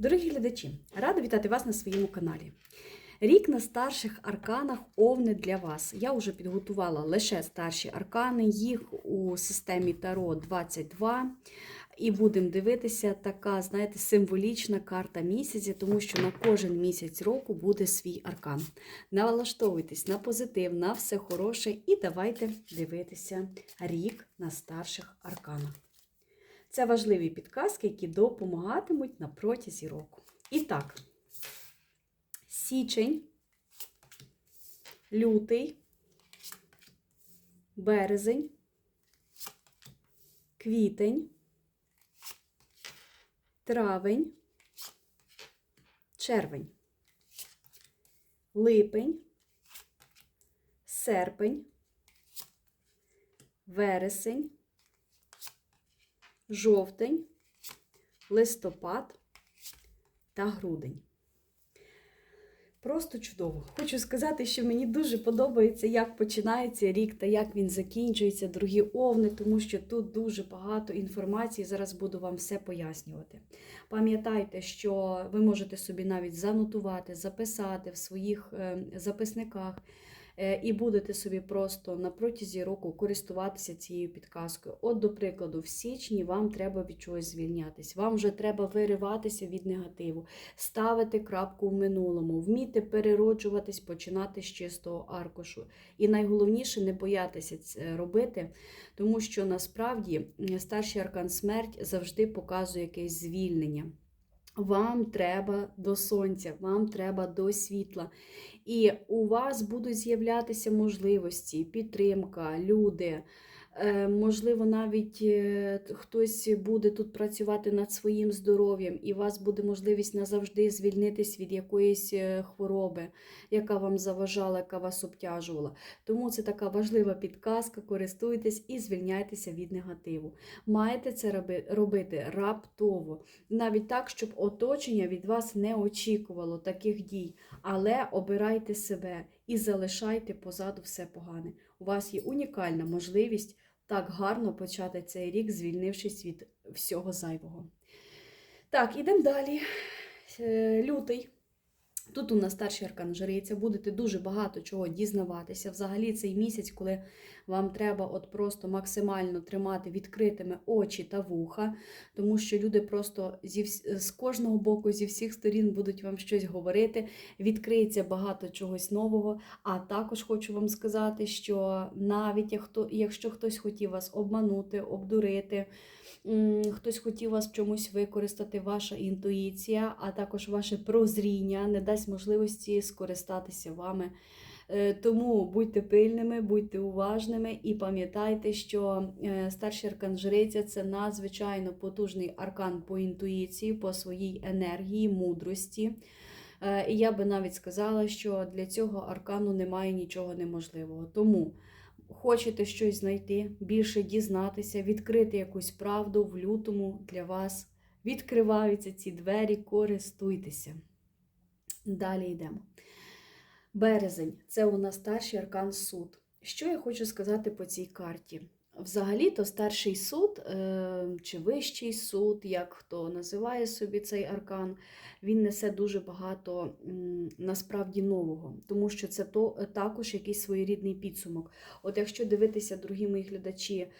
Дорогі глядачі, рада вітати вас на своєму каналі. Рік на старших арканах овни для вас. Я вже підготувала лише старші аркани, їх у системі Таро 22. І будемо дивитися така, знаєте, символічна карта місяця, тому що на кожен місяць року буде свій аркан. Налаштовуйтесь на позитив, на все хороше, і давайте дивитися рік на старших арканах. Це важливі підказки, які допомагатимуть на протязі року. І так, січень, лютий, березень, квітень, травень, червень, липень, серпень, вересень жовтень, листопад та грудень. Просто чудово. Хочу сказати, що мені дуже подобається, як починається рік та як він закінчується, другі овни, тому що тут дуже багато інформації. Зараз буду вам все пояснювати. Пам'ятайте, що ви можете собі навіть занотувати, записати в своїх е, записниках. Е, і будете собі просто на протязі року користуватися цією підказкою. От, до прикладу, в січні вам треба від чогось звільнятись, вам вже треба вириватися від негативу, ставити крапку в минулому, вміти перероджуватись, починати з чистого аркушу. І найголовніше не боятися це робити, тому що насправді старший аркан смерть завжди показує якесь звільнення. Вам треба до сонця, вам треба до світла. І у вас будуть з'являтися можливості, підтримка, люди. Е, Можливо, навіть е, хтось буде тут працювати над своїм здоров'ям, і у вас буде можливість назавжди звільнитись від якоїсь е, хвороби, яка вам заважала, яка вас обтяжувала. Тому це така важлива підказка. Користуйтесь і звільняйтеся від негативу. Маєте це робити раптово, навіть так, щоб оточення від вас не очікувало таких дій. Але обирайте себе і залишайте позаду все погане. У вас є унікальна можливість так гарно почати цей рік, звільнившись від всього зайвого. Так, ідемо далі. Е, Лютий. Тут у нас старший аркан жриця, будете дуже багато чого дізнаватися. Взагалі цей місяць, коли вам треба от просто максимально тримати відкритими очі та вуха, тому що люди просто зі, з кожного боку, зі всіх сторін будуть вам щось говорити, відкриється багато чогось нового. А також хочу вам сказати, що навіть якщо хтось хотів вас обманути, обдурити, хтось хотів вас в чомусь використати, ваша інтуїція, а також ваше прозріння не дасть можливості скористатися вами. Е, Тому будьте пильними, будьте уважними і пам'ятайте, що е, старший аркан жриця це надзвичайно потужний аркан по інтуїції, по своїй енергії, мудрості. Е, І я би навіть сказала, що для цього аркану немає нічого неможливого. Тому хочете щось знайти, більше дізнатися, відкрити якусь правду в лютому для вас. Відкриваються ці двері, користуйтеся. Далі йдемо. Березень це у нас старший аркан суд. Що я хочу сказати по цій карті? Взагалі-то старший суд е, чи вищий суд, як хто називає собі цей аркан, він несе дуже багато насправді нового, тому що це то, також якийсь своєрідний підсумок. От якщо дивитися, дорогі мої глядачі, е,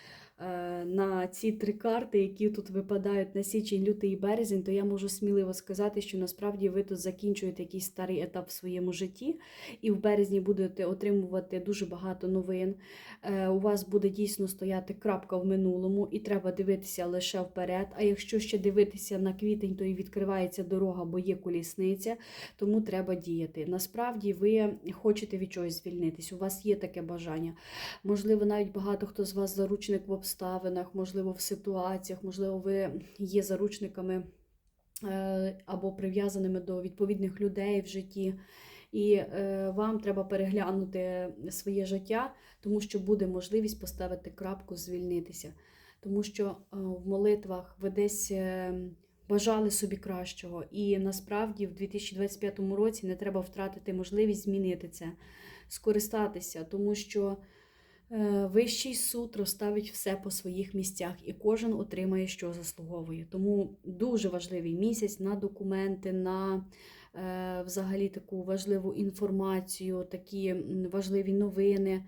на ці три карти, які тут випадають на січень, лютий і березень, то я можу сміливо сказати, що насправді ви тут закінчуєте якийсь старий етап в своєму житті, і в березні будете отримувати дуже багато новин. Е, У вас буде дійсно стояти крапка в минулому, і треба дивитися лише вперед. А якщо ще дивитися на квітень, то і відкривається дорога, бо є колісниця, тому треба діяти. Насправді ви хочете від чогось звільнитись, у вас є таке бажання. Можливо, навіть багато хто з вас заручник в обставинах, можливо, в ситуаціях, можливо, ви є заручниками е, або прив'язаними до відповідних людей в житті. І е, вам треба переглянути своє життя, тому що буде можливість поставити крапку, звільнитися. Тому що е, в молитвах ви десь бажали собі кращого. І насправді в 2025 році не треба втратити можливість змінити це, скористатися, тому що Вищий суд розставить все по своїх місцях, і кожен отримає, що заслуговує. Тому дуже важливий місяць на документи, на е, взагалі таку важливу інформацію, такі важливі новини.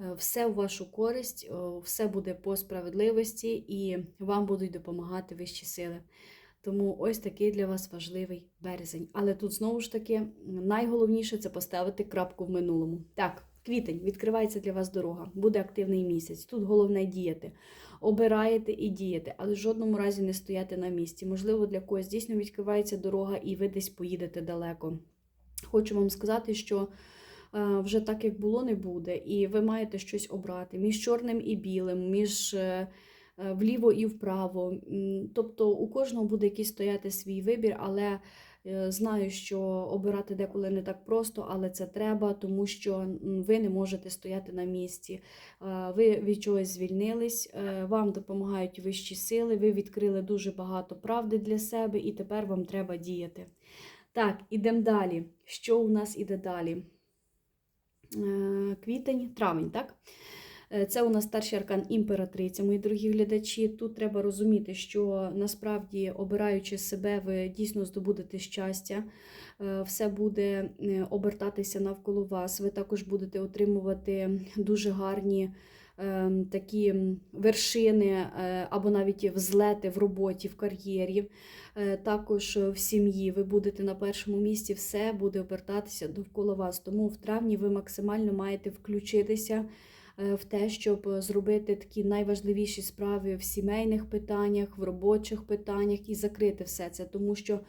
Е, Все в вашу користь, е, все буде по справедливості, і вам будуть допомагати вищі сили. Тому ось такий для вас важливий березень. Але тут знову ж таки найголовніше це поставити крапку в минулому. Так, квітень відкривається для вас дорога, буде активний місяць. Тут головне діяти. Обираєте і дієте, але в жодному разі не стояти на місці. Можливо, для когось дійсно відкривається дорога, і ви десь поїдете далеко. Хочу вам сказати, що е, вже так, як було, не буде, і ви маєте щось обрати між чорним і білим, між е, е, вліво і вправо. Тобто у кожного буде якийсь стояти свій вибір, але знаю, що обирати деколи не так просто, але це треба, тому що ви не можете стояти на місці. Е, Ви від чогось звільнились, е, вам допомагають вищі сили, ви відкрили дуже багато правди для себе, і тепер вам треба діяти. Так, ідемо далі. Що у нас іде далі? Е, Квітень, травень, так? Е, Це у нас старший аркан імператриця, мої дорогі глядачі. Тут треба розуміти, що насправді, обираючи себе, ви дійсно здобудете щастя, Е, все буде е, обертатися навколо вас. Ви також будете отримувати дуже гарні такі вершини або навіть взлети в роботі, в кар'єрі. Також в сім'ї ви будете на першому місці, все буде обертатися довкола вас. Тому в травні ви максимально маєте включитися в те, щоб зробити такі найважливіші справи в сімейних питаннях, в робочих питаннях і закрити все це, тому що е,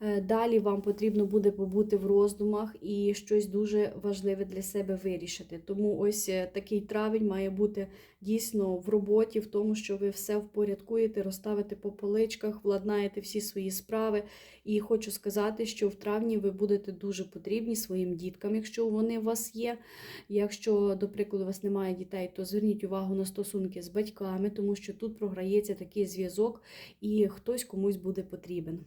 далі вам потрібно буде побути в роздумах і щось дуже важливе для себе вирішити. Тому ось е, такий травень має бути дійсно в роботі, в тому, що ви все впорядкуєте, розставите по поличках, владнаєте всі свої справи. І хочу сказати, що в травні ви будете дуже потрібні своїм діткам, якщо вони у вас є. Якщо, до прикладу, у вас немає дітей, то зверніть увагу на стосунки з батьками, тому що тут програється такий зв'язок, і хтось комусь буде потрібен.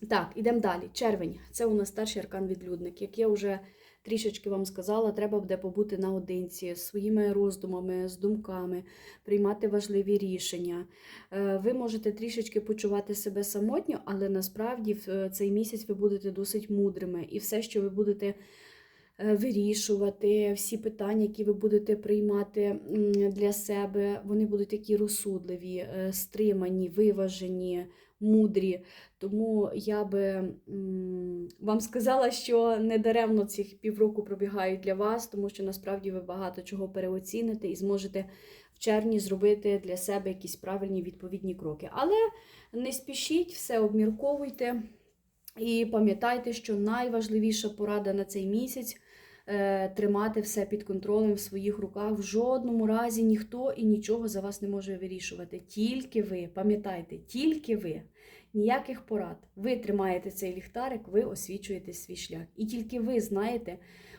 Так, ідемо далі. Червень це у нас старший аркан відлюдник. Як я вже трішечки вам сказала, треба буде побути наодинці з своїми роздумами, з думками, приймати важливі рішення. Е, Ви можете трішечки почувати себе самотньо, але насправді в е, цей місяць ви будете досить мудрими. І все, що ви будете е, вирішувати, всі питання, які ви будете приймати для себе, вони будуть такі розсудливі, стримані, виважені, мудрі. Тому я би вам сказала, що недаремно цих півроку пробігають для вас, тому що насправді ви багато чого переоціните і зможете в червні зробити для себе якісь правильні відповідні кроки. Але не спішіть, все обмірковуйте. І пам'ятайте, що найважливіша порада на цей місяць тримати все під контролем в своїх руках. В жодному разі ніхто і нічого за вас не може вирішувати. Тільки ви, пам'ятайте, тільки ви. Ніяких порад. Ви тримаєте цей ліхтарик, ви освічуєте свій шлях. І тільки ви знаєте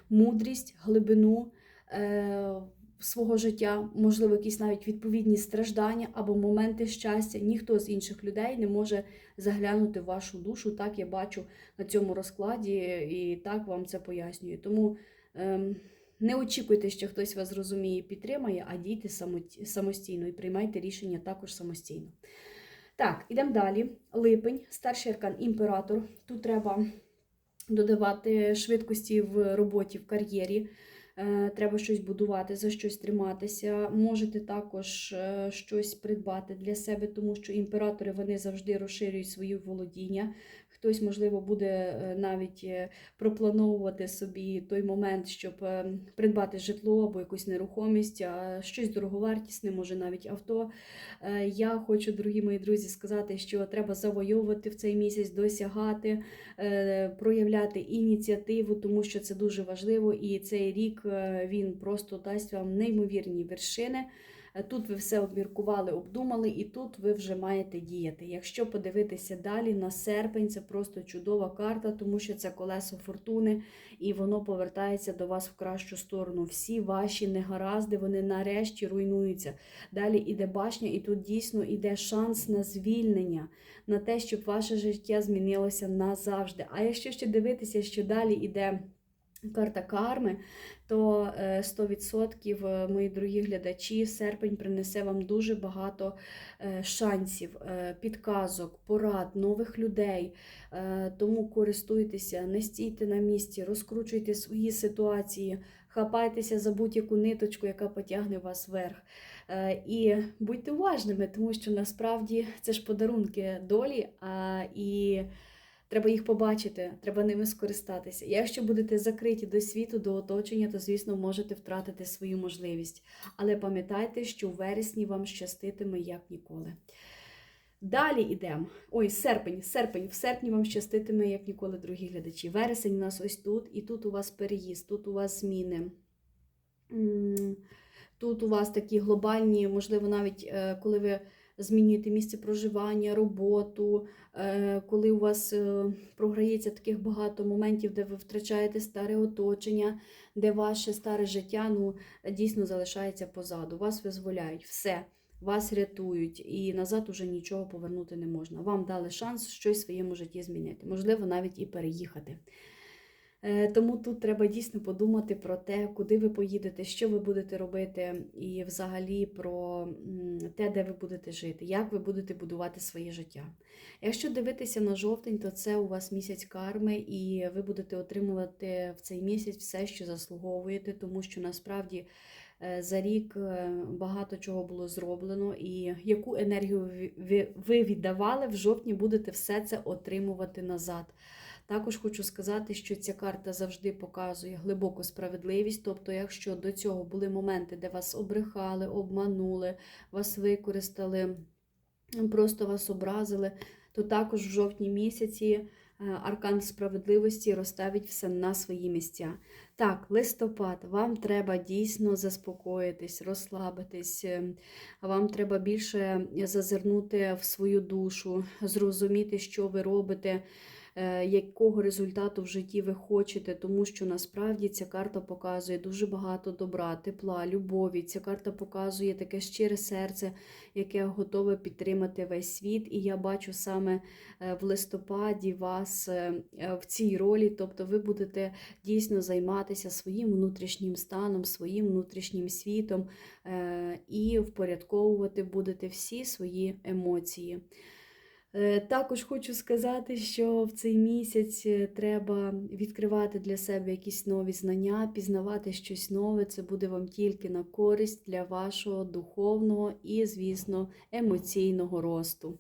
мудрість, глибину е, свого життя, можливо, якісь навіть відповідні страждання або моменти щастя. Ніхто з інших людей не може заглянути в вашу душу. Так я бачу на цьому розкладі, і так вам це пояснюю. Тому не очікуйте, що хтось вас зрозуміє і підтримає, а дійте самостійно і приймайте рішення також самостійно. Так, ідемо далі. Липень, старший аркан імператор. Тут треба додавати швидкості в роботі, в кар'єрі. Е, Треба щось будувати, за щось триматися. Можете також е, щось придбати для себе, тому що імператори вони завжди розширюють свої володіння. Хтось, можливо, буде е, навіть проплановувати собі той момент, щоб придбати житло або якусь нерухомість, а щось дороговартісне, може навіть авто. Я хочу, дорогі мої друзі, сказати, що треба завойовувати в цей місяць, досягати, проявляти ініціативу, тому що це дуже важливо. І цей рік він просто дасть вам неймовірні вершини. Е, Тут ви все обміркували, обдумали, і тут ви вже маєте діяти. Якщо подивитися далі на серпень, це просто чудова карта, тому що це колесо фортуни, і воно повертається до вас в кращу сторону. Всі ваші негаразди, вони нарешті руйнуються. Далі іде башня, і тут дійсно іде шанс на звільнення, на те, щоб ваше життя змінилося назавжди. А якщо ще дивитися, що далі іде карта карми, то е, 100% е, мої дорогі глядачі, серпень принесе вам дуже багато е, шансів, е, підказок, порад, нових людей. Е, Тому користуйтеся, не стійте на місці, розкручуйте свої ситуації, хапайтеся за будь-яку ниточку, яка потягне вас вверх. Е, І будьте уважними, тому що насправді це ж подарунки долі. І Треба їх побачити, треба ними скористатися. Якщо будете закриті до світу, до оточення, то, звісно, можете втратити свою можливість. Але пам'ятайте, що в вересні вам щаститиме як ніколи. Далі йдемо. Ой, серпень, серпень. В серпні вам щаститиме, як ніколи, дорогі глядачі. Вересень у нас ось тут, і тут у вас переїзд, тут у вас зміни. Тут у вас такі глобальні, можливо, навіть е, коли ви змінюєте місце проживання, роботу, е, коли у вас е, програється таких багато моментів, де ви втрачаєте старе оточення, де ваше старе життя ну, дійсно залишається позаду. Вас визволяють, все, вас рятують, і назад уже нічого повернути не можна. Вам дали шанс щось в своєму житті змінити, можливо, навіть і переїхати. Е, Тому тут треба дійсно подумати про те, куди ви поїдете, що ви будете робити, і взагалі про те, де ви будете жити, як ви будете будувати своє життя. Якщо дивитися на жовтень, то це у вас місяць карми, і ви будете отримувати в цей місяць все, що заслуговуєте, тому що насправді е, за рік е, багато чого було зроблено, і яку енергію ви- віддавали, в жовтні будете все це отримувати назад. Також хочу сказати, що ця карта завжди показує глибоку справедливість. Тобто, якщо до цього були моменти, де вас обрехали, обманули, вас використали, просто вас образили, то також в жовтні місяці е, аркан справедливості розставить все на свої місця. Так, листопад, вам треба дійсно заспокоїтись, розслабитись, е, вам треба більше зазирнути в свою душу, зрозуміти, що ви робите якого результату в житті ви хочете, тому що насправді ця карта показує дуже багато добра, тепла, любові. Ця карта показує таке щире серце, яке готове підтримати весь світ. І я бачу саме е, в листопаді вас е, е, в цій ролі, тобто ви будете дійсно займатися своїм внутрішнім станом, своїм внутрішнім світом е, і впорядковувати будете всі свої емоції. Е, Також хочу сказати, що в цей місяць е, треба відкривати для себе якісь нові знання, пізнавати щось нове. Це буде вам тільки на користь для вашого духовного і, звісно, емоційного росту.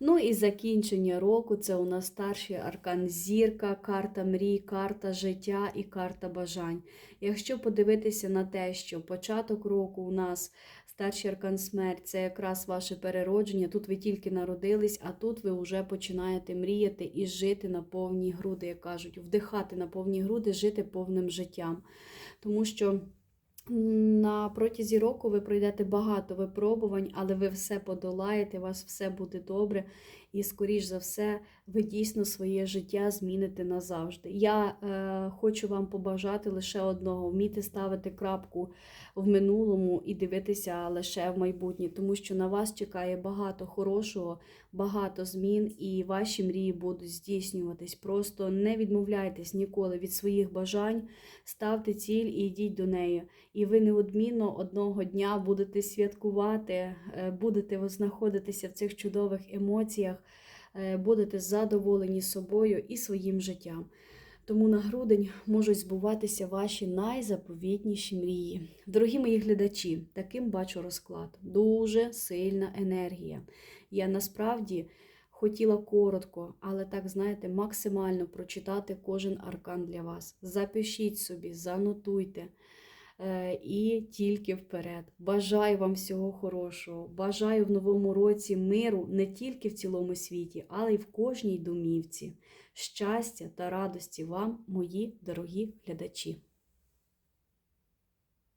Ну і закінчення року це у нас старший аркан зірка, карта мрій, карта життя і карта бажань. Якщо подивитися на те, що початок року у нас Старший аркан смерть це якраз ваше переродження. Тут ви тільки народились, а тут ви вже починаєте мріяти і жити на повні груди, як кажуть, вдихати на повні груди, жити повним життям. Тому що на протязі року ви пройдете багато випробувань, але ви все подолаєте, у вас все буде добре. І, скоріш за все, ви дійсно своє життя зміните назавжди. Я е, хочу вам побажати лише одного: вміти ставити крапку в минулому і дивитися лише в майбутнє, тому що на вас чекає багато хорошого, багато змін, і ваші мрії будуть здійснюватись. Просто не відмовляйтесь ніколи від своїх бажань, ставте ціль і йдіть до неї. І ви неодмінно одного дня будете святкувати, е, будете знаходитися в цих чудових емоціях, будете задоволені собою і своїм життям. Тому на грудень можуть збуватися ваші найзаповітніші мрії. Дорогі мої глядачі, таким бачу розклад. Дуже сильна енергія. Я насправді хотіла коротко, але так, знаєте, максимально прочитати кожен аркан для вас. Запишіть собі, занотуйте. Е, І тільки вперед. Бажаю вам всього хорошого. Бажаю в новому році миру не тільки в цілому світі, але й в кожній домівці. Щастя та радості вам, мої дорогі глядачі!